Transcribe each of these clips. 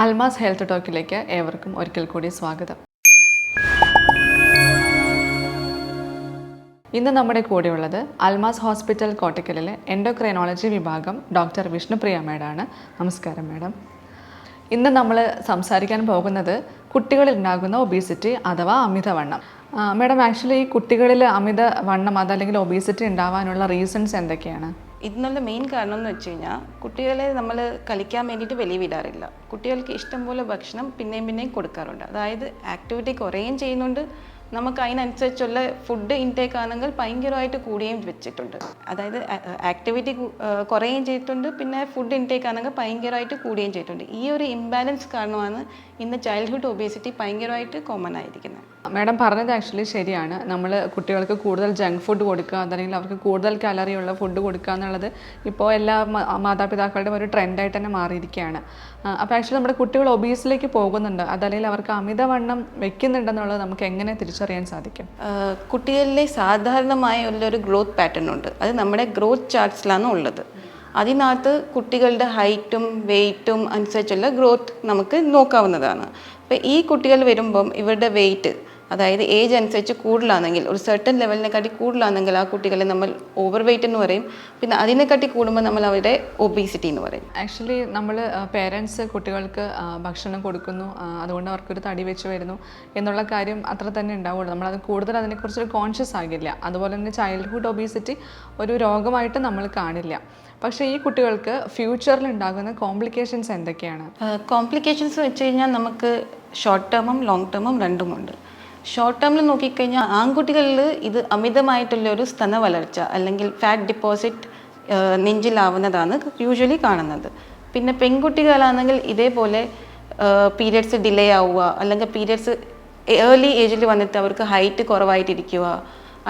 Almas health ടോക്കിലേക്ക് ഏവർക്കും ഒരിക്കൽ കൂടി സ്വാഗതം. ഇന്ന് നമ്മുടെ കൂടെയുള്ളത് അൽമാസ് ഹോസ്പിറ്റൽ കോട്ടക്കലിലെ എൻഡോക്രൈനോളജി വിഭാഗം ഡോക്ടർ വിഷ്ണുപ്രിയ മേഡാണ്. നമസ്കാരം മേഡം. ഇന്ന് നമ്മൾ സംസാരിക്കാൻ പോകുന്നത് കുട്ടികളിൽ ഉണ്ടാകുന്ന ഒബീസിറ്റി അഥവാ അമിതവണ്ണം. മേഡം ആക്ച്വലി ഈ കുട്ടികളിൽ അമിതവണ്ണം അതല്ലെങ്കിൽ ഒബീസിറ്റി ഉണ്ടാവാനുള്ള റീസൺസ് എന്തൊക്കെയാണ്? ഇതിനുള്ള മെയിൻ കാരണം എന്ന് വെച്ച് കഴിഞ്ഞാൽ കുട്ടികളെ നമ്മൾ കളിക്കാൻ വേണ്ടിയിട്ട് വെളിയിൽ വിടാറില്ല. കുട്ടികൾക്ക് ഇഷ്ടംപോലെ ഭക്ഷണം പിന്നെയും പിന്നെയും കൊടുക്കാറുണ്ട്. അതായത് ആക്ടിവിറ്റി കുറയുകയും ചെയ്യുന്നുണ്ട്. നമുക്ക് അതിനനുസരിച്ചുള്ള ഫുഡ് ഇൻടേക്ക് ആണെങ്കിൽ ഭയങ്കരമായിട്ട് കൂടുകയും വെച്ചിട്ടുണ്ട്. അതായത് ആക്ടിവിറ്റി കുറയുകയും ചെയ്തിട്ടുണ്ട്. പിന്നെ ഫുഡ് ഇൻടേക്ക് ആണെങ്കിൽ ഭയങ്കരമായിട്ട് കൂടുകയും ചെയ്തിട്ടുണ്ട്. ഈ ഒരു ഇംബാലൻസ് കാരണമാണ് ഇന്ന് ചൈൽഡ്ഹുഡ് ഒബേസിറ്റി ഭയങ്കരമായിട്ട് കോമൺ ആയിരിക്കുന്നത്. മാഡം പറഞ്ഞത് ആക്ച്വലി ശരിയാണ്. നമ്മൾ കുട്ടികൾക്ക് കൂടുതൽ ജങ്ക് ഫുഡ് കൊടുക്കുക അതല്ലെങ്കിൽ അവർക്ക് കൂടുതൽ കലറിയുള്ള ഫുഡ് കൊടുക്കുക എന്നുള്ളത് ഇപ്പോൾ എല്ലാ മാതാപിതാക്കളുടെയും ഒരു ട്രെൻഡായിട്ട് തന്നെ മാറിയിരിക്കുകയാണ്. അപ്പോൾ ആക്ച്വലി നമ്മുടെ കുട്ടികൾ ഒബീസിലേക്ക് പോകുന്നുണ്ട്. അതല്ലെങ്കിൽ അവർക്ക് അമിതവണ്ണം വെക്കുന്നുണ്ടെന്നുള്ളത് നമുക്ക് എങ്ങനെ തിരിച്ചറിയാൻ സാധിക്കും? കുട്ടികളിലെ സാധാരണമായ ഉള്ളൊരു ഗ്രോത്ത് പാറ്റേൺ ഉണ്ട്. അത് നമ്മുടെ ഗ്രോത്ത് ചാർട്ട്സിലാണ് ഉള്ളത്. അതിനകത്ത് കുട്ടികളുടെ ഹൈറ്റും വെയ്റ്റും അനുസരിച്ചുള്ള ഗ്രോത്ത് നമുക്ക് നോക്കാവുന്നതാണ്. അപ്പോൾ ഈ കുട്ടികൾ വരുമ്പം ഇവരുടെ വെയിറ്റ് അതായത് ഏജ് അനുസരിച്ച് കൂടുതലാണെങ്കിൽ ഒരു സർട്ടൻ ലെവലിനെക്കാട്ടി കൂടുതലാണെങ്കിൽ ആ കുട്ടികളെ നമ്മൾ ഓവർ വെയിറ്റ് എന്ന് പറയും. പിന്നെ അതിനെക്കാട്ടി കൂടുമ്പോൾ നമ്മൾ അവരുടെ ഒബീസിറ്റി എന്ന് പറയും. ആക്ച്വലി നമ്മൾ പേരൻസ് കുട്ടികൾക്ക് ഭക്ഷണം കൊടുക്കുന്നു. അതുകൊണ്ട് അവർക്കൊരു തടി വെച്ച് വരുന്നു എന്നുള്ള കാര്യം അത്ര തന്നെ ഉണ്ടാവുള്ളൂ. നമ്മളത് കൂടുതൽ അതിനെക്കുറിച്ചൊരു കോൺഷ്യസ് ആകില്ല. അതുപോലെ തന്നെ ചൈൽഡ്ഹുഡ് ഒബീസിറ്റി ഒരു രോഗമായിട്ട് നമ്മൾ കാണില്ല. പക്ഷേ ഈ കുട്ടികൾക്ക് ഫ്യൂച്ചറിൽ ഉണ്ടാകുന്ന കോംപ്ലിക്കേഷൻസ് എന്തൊക്കെയാണ്? കോംപ്ലിക്കേഷൻസ് വെച്ച് കഴിഞ്ഞാൽ നമുക്ക് ഷോർട്ട് ടേമും ലോങ് ടേമും രണ്ടുമുണ്ട്. ഷോർട്ട് ടേമിൽ നോക്കിക്കഴിഞ്ഞാൽ ആൺകുട്ടികളിൽ ഇത് അമിതമായിട്ടുള്ള ഒരു സ്തന വളർച്ച അല്ലെങ്കിൽ ഫാറ്റ് ഡിപ്പോസിറ്റ് നെഞ്ചിലാവുന്നതാണ് യൂഷ്വലി കാണുന്നത്. പിന്നെ പെൺകുട്ടികളാണെങ്കിൽ ഇതേപോലെ പീരിയഡ്സ് ഡിലേ ആവുക അല്ലെങ്കിൽ പീരിയഡ്സ് ഏർലി ഏജിൽ വന്നിട്ട് അവർക്ക് ഹൈറ്റ് കുറവായിട്ടിരിക്കുക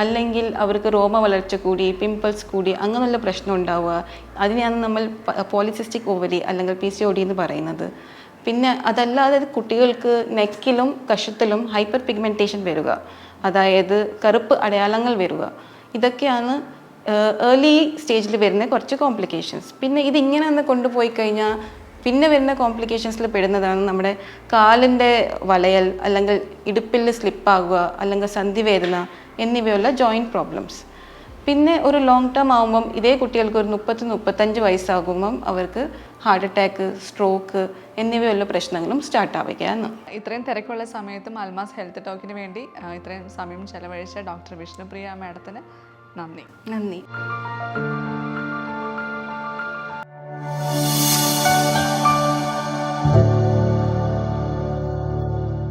അല്ലെങ്കിൽ അവർക്ക് രോമ വളർച്ച കൂടി പിമ്പിൾസ് കൂടി അങ്ങനെയുള്ള പ്രശ്നം ഉണ്ടാവുക. അതിനെയാണ് നമ്മൾ പോളിസിസ്റ്റിക് ഓവരി അല്ലെങ്കിൽ പി സി ഒ ഡി എന്ന് പറയുന്നത്. പിന്നെ അതല്ലാതെ കുട്ടികൾക്ക് നെക്കിലും കഷത്തിലും ഹൈപ്പർ പിഗ്മെന്റേഷൻ വരിക. അതായത് കറുപ്പ് അടയാളങ്ങൾ വരിക. ഇതൊക്കെയാണ് ഏർലി സ്റ്റേജിൽ വരുന്ന കുറച്ച് കോംപ്ലിക്കേഷൻസ് പിന്നെ ഇതിങ്ങനെ ഒന്ന് കൊണ്ടുപോയി കഴിഞ്ഞാൽ പിന്നെ വരുന്ന കോംപ്ലിക്കേഷൻസിൽ പെടുന്നതാണ് നമ്മുടെ കാലിന്റെ വലയൽ അല്ലെങ്കിൽ ഇടുപ്പിൽ സ്ലിപ്പാകുക അല്ലെങ്കിൽ സന്ധി വേദന എന്നിവയുള്ള ജോയിന്റ് പ്രോബ്ലംസ് പിന്നെ ഒരു ലോങ് ടേം ആകുമ്പം ഇതേ കുട്ടികൾക്ക് ഒരു മുപ്പത്തി മുപ്പത്തഞ്ച് വയസ്സാകുമ്പം അവർക്ക് ഹാർട്ട് അറ്റാക്ക് സ്ട്രോക്ക് എന്നിവയുള്ള പ്രശ്നങ്ങളും സ്റ്റാർട്ട് ആവുകയാണ് ഇത്രയും തിരക്കുള്ള സമയത്തും അൽമാസ് ഹെൽത്ത് ടോക്കിന് വേണ്ടി ഇത്രയും സമയം ചെലവഴിച്ച ഡോക്ടർ വിഷ്ണുപ്രിയ മാഡത്തിന് നന്ദി. നന്ദി.